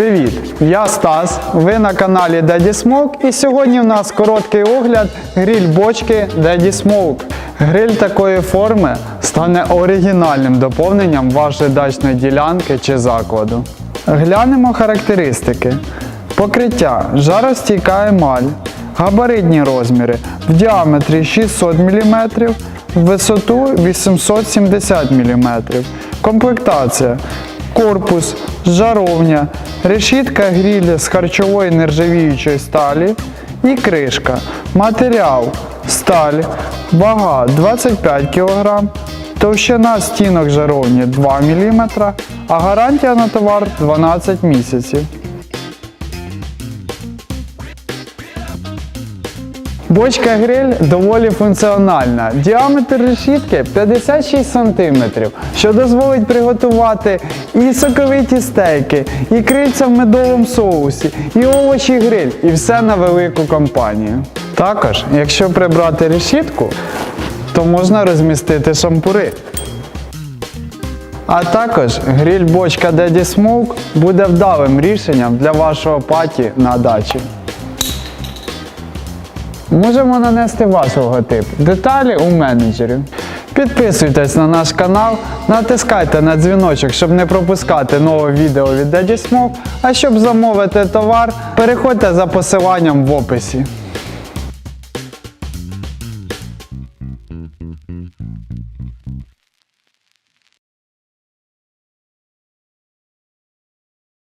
Привіт! Я Стас. Ви на каналі Daddy Smoke і сьогодні у нас короткий огляд гриль бочки Daddy Smoke. Гриль такої форми стане оригінальним доповненням вашої дачної ділянки чи закладу. Глянемо характеристики. Покриття жаростійка емаль, габаритні розміри в діаметрі 600 мм, в висоту 870 мм. Комплектація корпус, жаровня, решітка гріля з харчової нержавіючої сталі і кришка. Матеріал сталь, вага 25 кг, товщина стінок жаровні 2 мм, а гарантія на товар 12 місяців. Бочка гриль доволі функціональна. Діаметр решітки 56 см, що дозволить приготувати і соковиті стейки, і крильця в медовому соусі, і овочі гриль, і все на велику компанію. Також, якщо прибрати решітку, то можна розмістити шампури. А також гриль бочка Daddy Smoke буде вдалим рішенням для вашого паті на дачі можемо нанести ваш логотип. Деталі у менеджері. Підписуйтесь на наш канал, натискайте на дзвіночок, щоб не пропускати нове відео від Daddy А щоб замовити товар, переходьте за посиланням в описі.